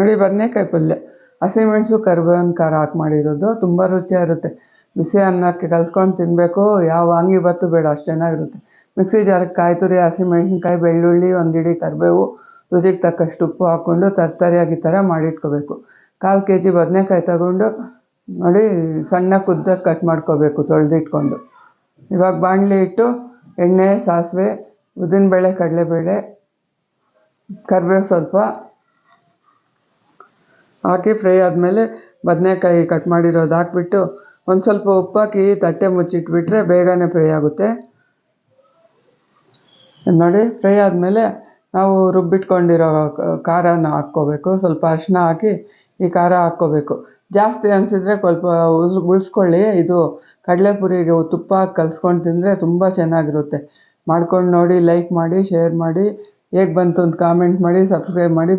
ನೋಡಿ, ಬದನೆಕಾಯಿ ಪಲ್ಯ. ಹಸಿಮೆಣಸು ಕರಿಬೇವಿನ ಖಾರ ಹಾಕಿ ಮಾಡಿರೋದು. ತುಂಬ ರುಚಿಯಾಗಿರುತ್ತೆ ಬಿಸಿ ಅನ್ನಕ್ಕೆ ಕಲ್ಸ್ಕೊಂಡು ತಿನ್ನಬೇಕು ಯಾವ ವಾಂಗಿ ಬತ್ತು ಬೇಡ, ಅಷ್ಟು ಚೆನ್ನಾಗಿರುತ್ತೆ. ಮಿಕ್ಸಿ ಜಾರಕ್ಕೆ ಕಾಯಿ ತುರಿ ಹಸಿಮೆಣ್ಸಿನ್ಕಾಯಿ ಬೆಳ್ಳುಳ್ಳಿ ಒಂದು ಹಿಡಿ ಕರಿಬೇವು, ರುಚಿಗೆ ತಕ್ಕಷ್ಟು ಉಪ್ಪು ಹಾಕ್ಕೊಂಡು ತರ್ತರಿಯಾಗಿ ಈ ಥರ ಮಾಡಿಟ್ಕೋಬೇಕು. ಕಾಲು ಕೆ ಜಿ ಬದನೆಕಾಯಿ ತಗೊಂಡು ನೋಡಿ, ಸಣ್ಣ ಕುದ್ದ ಕಟ್ ಮಾಡ್ಕೋಬೇಕು ತೊಳೆದಿಟ್ಕೊಂಡು ಇವಾಗ ಬಾಣಲಿ ಇಟ್ಟು ಎಣ್ಣೆ, ಸಾಸಿವೆ, ಉದ್ದಿನಬೇಳೆ, ಕಡಲೆಬೇಳೆ, ಕರಿಬೇವು ಸ್ವಲ್ಪ ಹಾಕಿ ಫ್ರೈ ಆದಮೇಲೆ ಬದನೆಕಾಯಿ ಕಟ್ ಮಾಡಿರೋದು ಹಾಕ್ಬಿಟ್ಟು ಒಂದು ಸ್ವಲ್ಪ ಉಪ್ಪಾಕಿ ತಟ್ಟೆ ಮುಚ್ಚಿಟ್ಬಿಟ್ರೆ ಬೇಗನೆ ಫ್ರೈ ಆಗುತ್ತೆ. ನೋಡಿ, ಫ್ರೈ ಆದಮೇಲೆ ನಾವು ರುಬ್ಬಿಟ್ಕೊಂಡಿರೋ ಖಾರನ ಹಾಕ್ಕೋಬೇಕು. ಸ್ವಲ್ಪ ಅರಿಶಿನ ಹಾಕಿ ಈ ಖಾರ ಹಾಕ್ಕೋಬೇಕು. ಜಾಸ್ತಿ ಅನಿಸಿದ್ರೆ ಸ್ವಲ್ಪ ಉಳಿಸ್ಕೊಳ್ಳಿ. ಇದು ಕಡಲೆಪುರಿಗೆ ತುಪ್ಪ ಹಾಕಿ ಕಲ್ಸ್ಕೊಂಡು ತಿಂದರೆ ತುಂಬ ಚೆನ್ನಾಗಿರುತ್ತೆ. ಮಾಡ್ಕೊಂಡು ನೋಡಿ, ಲೈಕ್ ಮಾಡಿ, ಶೇರ್ ಮಾಡಿ. ಹೇಗೆ ಬಂತು ಅಂತ ಕಾಮೆಂಟ್ ಮಾಡಿ, ಸಬ್ಸ್ಕ್ರೈಬ್ ಮಾಡಿ.